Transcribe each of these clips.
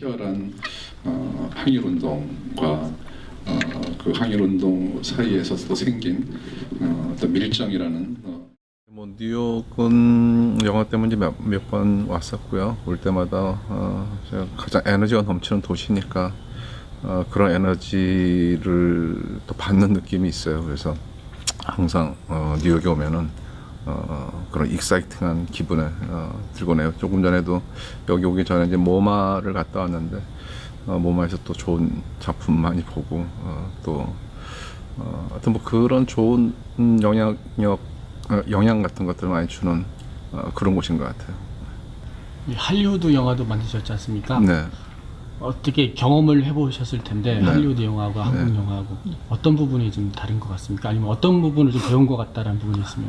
치열한 어, 항일 운동과 어, 그 항일 운동 사이에서 또 생긴 어, 어떤 밀정이라는 어, 뭐 뉴욕은 영화 때문에 몇 번 왔었고요. 올 때마다 어, 제가 가장 에너지가 넘치는 도시니까 어, 그런 에너지를 또 받는 느낌이 있어요. 그래서 항상 어, 뉴욕에 오면은 어, 그런 익사이팅한 기분에 어, 들곤 해요. 조금 전에도 여기 오기 전에 이제 모마를 갔다 왔는데 어, 모마에서 또 좋은 작품 많이 보고 어, 또 어, 하여튼 뭐 그런 좋은 음, 영향력 어, 영향 같은 것들을 많이 주는 어, 그런 곳인 것 같아요. 이 할리우드 영화도 만드셨지 않습니까? 네. 어떻게 경험을 해보셨을 텐데 네. 할리우드 영화하고 한국 네. 영화하고 어떤 부분이 좀 다른 것 같습니까? 아니면 어떤 부분을 좀 배운 것 같다라는 부분이 있으면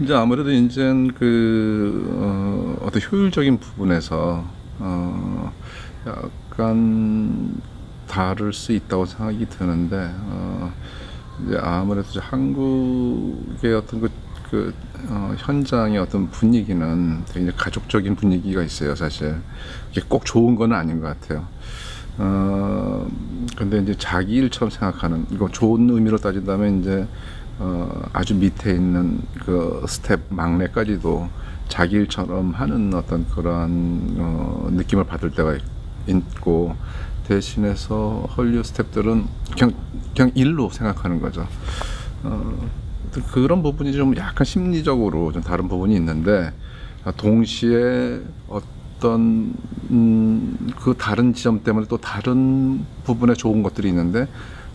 이제 아무래도 이제는 그 어, 어떤 효율적인 부분에서 어, 약간 다를 수 있다고 생각이 드는데 어, 이제 아무래도 이제 한국의 어떤 그, 그 어, 현장의 어떤 분위기는 되게 가족적인 분위기가 있어요 사실 이게 꼭 좋은 건 아닌 것 같아요. 어, 근데 이제 자기 일처럼 생각하는, 이거 좋은 의미로 따진다면 이제, 어, 아주 밑에 있는 그 스텝 막내까지도 자기 일처럼 하는 어떤 그런, 어, 느낌을 받을 때가 있고, 대신해서 헐리우드 스텝들은 그냥, 그냥 일로 생각하는 거죠. 어, 그런 부분이 좀 약간 심리적으로 좀 다른 부분이 있는데, 아, 동시에 어떤 음, 그 다른 지점 때문에 또 다른 부분에 좋은 것들이 있는데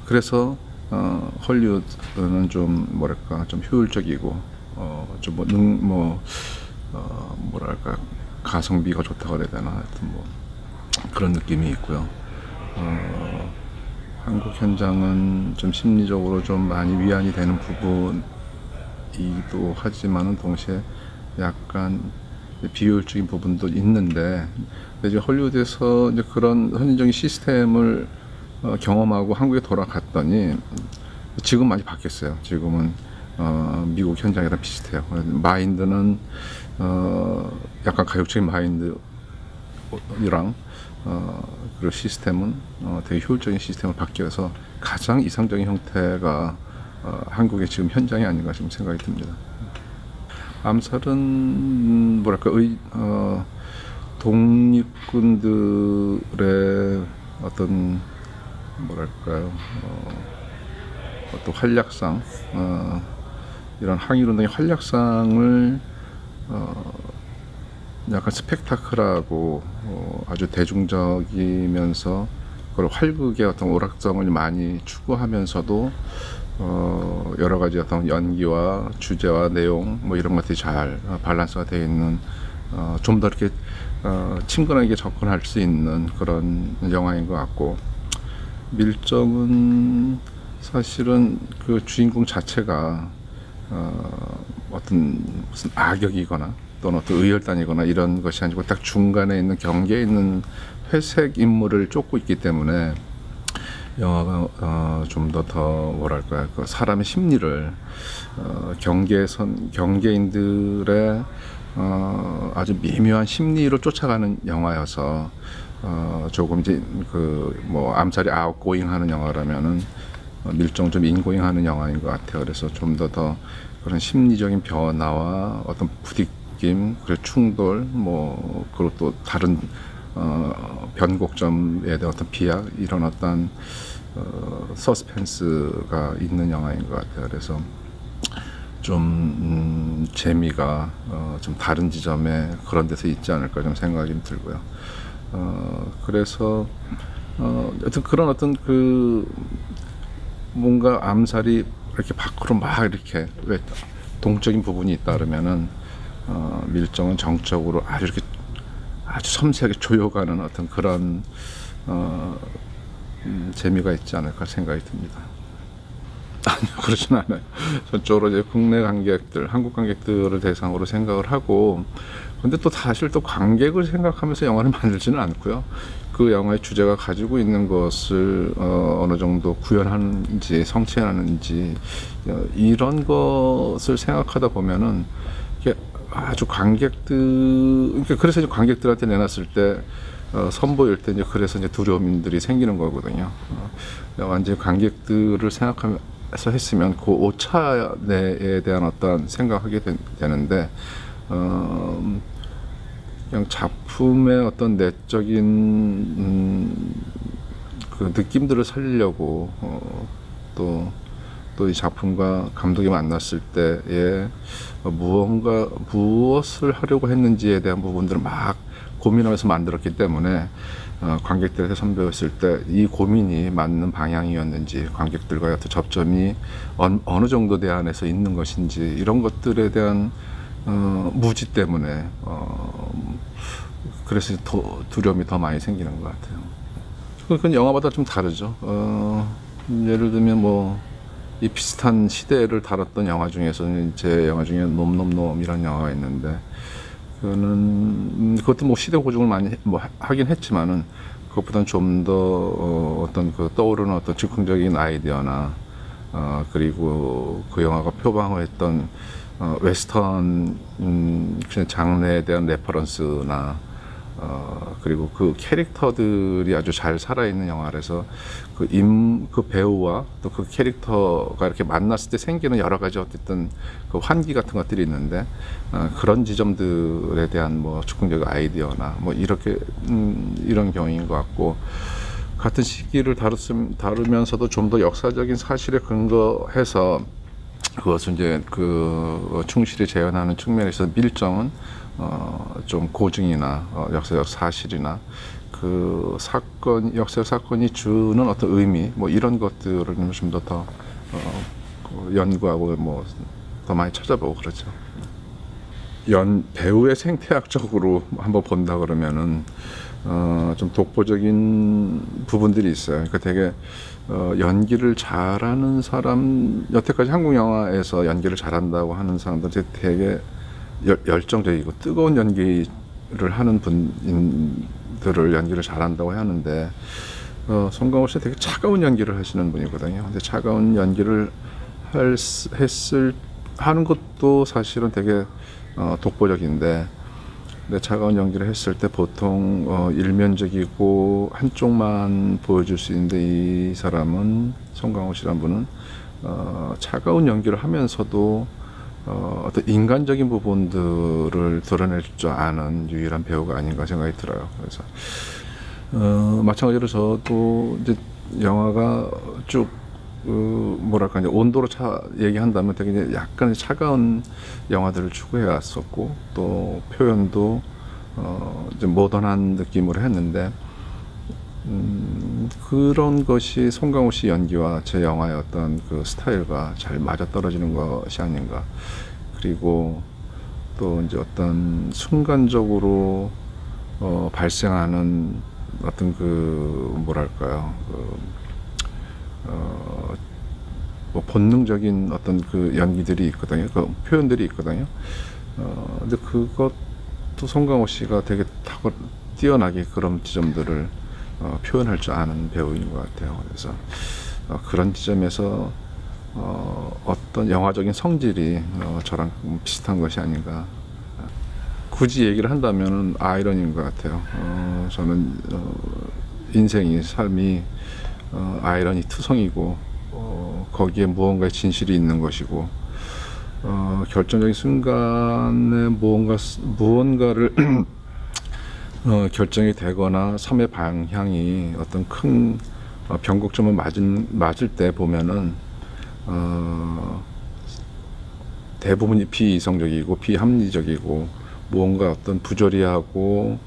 그래서 어, 헐리우드는 좀 뭐랄까 좀 효율적이고 어, 좀뭐능뭐 어, 뭐랄까 가성비가 좋다고 그래야 되나 하여튼 뭐 그런 느낌이 있고요. 어, 한국 현장은 좀 심리적으로 좀 많이 위안이 되는 부분이기도 하지만은 동시에 약간 비효율적인 부분도 있는데 이제 헐리우드에서 이제 그런 선진적인 시스템을 어, 경험하고 한국에 돌아갔더니 지금 많이 바뀌었어요. 지금은 어, 미국 현장이랑 비슷해요. 마인드는 어, 약간 가족적인 마인드랑 어, 그리고 시스템은 어, 되게 효율적인 시스템으로 바뀌어서 가장 이상적인 형태가 어, 한국의 지금 현장이 아닌가 지금 생각이 듭니다. 암살은 음, 뭐랄까 의, 어, 독립군들의 어떤 뭐랄까요 어, 어떤 활약상 어, 이런 항일운동의 활약상을 어, 약간 스펙타클하고 어, 아주 대중적이면서 그걸 활극의 어떤 오락성을 많이 추구하면서도 어, 여러 가지 어떤 연기와 주제와 내용 뭐 이런 것들이 잘 어, 밸런스가 되어 있는 어, 좀 더 이렇게 어, 친근하게 접근할 수 있는 그런 영화인 것 같고 밀정은 사실은 그 주인공 자체가 어, 어떤 무슨 악역이거나 또는 어떤 의열단이거나 이런 것이 아니고 딱 중간에 있는 경계에 있는 회색 인물을 쫓고 있기 때문에 영화가 어, 좀더더 뭐랄까 그 사람의 심리를 어, 경계선 경계인들의 어, 아주 미묘한 심리로 쫓아가는 영화여서 어, 조금 이제 그 뭐 암살이 아웃고잉하는 영화라면은 어, 밀정 좀 인고잉하는 영화인 것 같아요. 그래서 좀 더더 그런 심리적인 변화와 어떤 부딪 힘, 그리고 충돌, 뭐 그리고 또 다른 어, 변곡점에 대한 어떤 비약 이런 어떤 어, 서스펜스가 있는 영화인 것 같아요. 그래서 좀 음, 재미가 어, 좀 다른 지점에 그런 데서 있지 않을까 좀 생각이 들고요. 어, 그래서 어, 여튼 그런 어떤 그 뭔가 암살이 이렇게 밖으로 막 이렇게 왜 동적인 부분이 있다 그러면은 어, 밀정은 정적으로 아주 이렇게 아주 섬세하게 조여가는 어떤 그런 어, 음, 재미가 있지 않을까 생각이 듭니다. 아니요, 그렇진 않아요. 전적으로 이제 국내 관객들, 한국 관객들을 대상으로 생각을 하고, 근데 또 사실 또 관객을 생각하면서 영화를 만들지는 않고요. 그 영화의 주제가 가지고 있는 것을 어, 어느 정도 구현하는지 성취하는지 어, 이런 것을 생각하다 보면은 아주 관객들, 그러니까 그래서 이제 관객들한테 내놨을 때 어, 선보일 때 이제 그래서 이제 두려움들이 생기는 거거든요. 어, 완전 히 관객들을 생각하면서 했으면 그 오차 내에 대한 어떤 생각하게 되, 되는데 어, 그냥 작품의 어떤 내적인 음, 그 느낌들을 살리려고 어, 또 또 이 작품과 감독이 만났을 때에 무언가 무엇을 하려고 했는지에 대한 부분들을 막 고민하면서 만들었기 때문에 어, 관객들에게 선보였을 때 이 고민이 맞는 방향이었는지 관객들과의 어떤 접점이 어느, 어느 정도 대안에서 있는 것인지 이런 것들에 대한 어, 무지 때문에 어, 그래서 더 두려움이 더 많이 생기는 것 같아요. 그건 영화마다 좀 다르죠. 어, 예를 들면 뭐 이 비슷한 시대를 다뤘던 영화 중에서는 제 영화 중에 놈놈놈이라는 영화가 있는데 그거는 음, 그것도 뭐 시대 고증을 많이 해- 뭐 하- 하긴 했지만은 그것보다는 좀더 어, 어떤 그 떠오르는 어떤 즉흥적인 아이디어나 어, 그리고 그 영화가 표방했던 어, 웨스턴 음, 장르에 대한 레퍼런스나 어, 그리고 그 캐릭터들이 아주 잘 살아있는 영화라서 그 임, 그 배우와 또 그 캐릭터가 이렇게 만났을 때 생기는 여러 가지 어쨌든 그 환기 같은 것들이 있는데 어, 그런 지점들에 대한 뭐 즉흥적 아이디어나 뭐 이렇게 음, 이런 경우인 것 같고 같은 시기를 다뤘음, 다루면서도 좀 더 역사적인 사실에 근거해서 그것은 이제 그 충실히 재현하는 측면에서 밀정은 어, 좀 고증이나 어, 역사적 사실이나 그 사건 역사 사건이 주는 어떤 의미 뭐 이런 것들을 좀 더더 어, 그 연구하고 뭐 더 많이 찾아보고 그러죠. 연 배우의 생태학적으로 한번 본다 그러면은 어, 좀 독보적인 부분들이 있어요. 그러니까 되게 어, 연기를 잘하는 사람 여태까지 한국 영화에서 연기를 잘한다고 하는 사람들 되게 열, 열정적이고 뜨거운 연기를 하는 분들을 연기를 잘한다고 하는데 어, 송강호 씨 되게 차가운 연기를 하시는 분이거든요. 근데 차가운 연기를 할, 수- 했을 하는 것도 사실은 되게 어, 독보적인데 근데 차가운 연기를 했을 때 보통 어, 일면적이고 한쪽만 보여줄 수 있는데 이 사람은 송강호 씨란 분은 어, 차가운 연기를 하면서도 어, 어떤 인간적인 부분들을 드러낼 줄 아는 유일한 배우가 아닌가 생각이 들어요. 그래서 어, 마찬가지로 저도 이제 영화가 쭉 그, 뭐랄까 이제 온도로 차 얘기한다면 되게 이제 약간 차가운 영화들을 추구해 왔었고 또 표현도 어, 이제 모던한 느낌으로 했는데 음, 그런 것이 송강호 씨 연기와 제 영화의 어떤 그 스타일과 잘 맞아 떨어지는 것이 아닌가. 그리고 또 이제 어떤 순간적으로 어, 발생하는 어떤 그 뭐랄까요. 그, 어, 뭐 본능적인 어떤 그 연기들이 있거든요. 그 표현들이 있거든요. 어, 근데 그것도 송강호 씨가 되게 탁월, 뛰어나게 그런 지점들을 어, 표현할 줄 아는 배우인 것 같아요. 그래서 어, 그런 지점에서 어, 어떤 영화적인 성질이 어, 저랑 비슷한 것이 아닌가. 굳이 얘기를 한다면 아이러니인 것 같아요. 어, 저는 어, 인생이 삶이 어, 아이러니 투성이고 어, 거기에 무언가의 진실이 있는 것이고 어, 결정적인 순간에 무언가 무언가를 어, 결정이 되거나 삶의 방향이 어떤 큰 어, 변곡점을 맞은, 맞을 때 보면은 어, 대부분이 비이성적이고 비합리적이고 무언가 어떤 부조리하고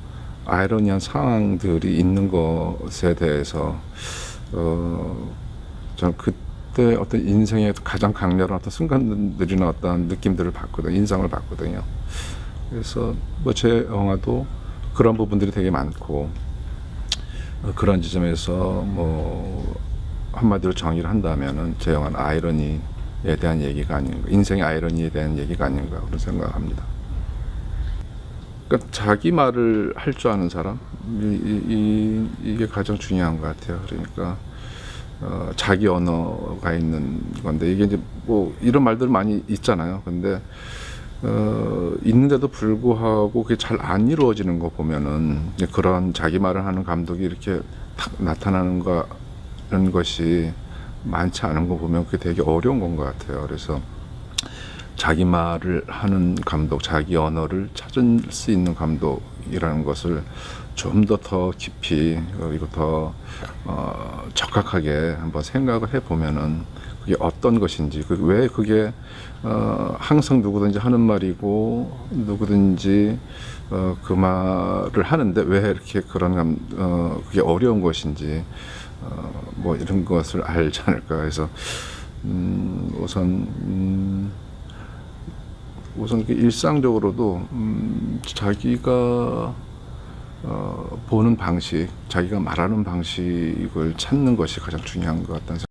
아이러니한 상황들이 있는 것에 대해서 어, 저는 그때 어떤 인생의 가장 강렬한 어떤 순간들이나 어떤 느낌들을 받거든요. 인상을 받거든요. 그래서 뭐 제 영화도 그런 부분들이 되게 많고 어, 그런 지점에서 뭐 한마디로 정의를 한다면은 제 영화는 아이러니에 대한 얘기가 아닌가, 인생의 아이러니에 대한 얘기가 아닌가 그런 생각합니다. 그러니까 자기 말을 할 줄 아는 사람 이, 이, 게 가장 중요한 것 같아요. 그러니까 어, 자기 언어가 있는 건데 이게 이제 뭐 이런 말들 많이 있잖아요. 근데 어, 있는데도 불구하고 그게 잘 안 이루어지는 거 보면은 그런 자기 말을 하는 감독이 이렇게 탁 나타나는 거 이런 것이 많지 않은 거 보면 그게 되게 어려운 건 것 같아요. 그래서 자기 말을 하는 감독, 자기 언어를 찾을 수 있는 감독이라는 것을 좀 더더 깊이 그리고 더 어, 적확하게 한번 생각을 해 보면은 그게 어떤 것인지 그 왜 그게 어, 항상 누구든지 하는 말이고 누구든지 어, 그 말을 하는데 왜 이렇게 그런 감, 어, 그게 어려운 것인지 어, 뭐 이런 것을 알지 않을까 해서 음, 우선 음, 우선 그 일상적으로도 음, 자기가 어, 보는 방식, 자기가 말하는 방식을 찾는 것이 가장 중요한 것 같다는 생각.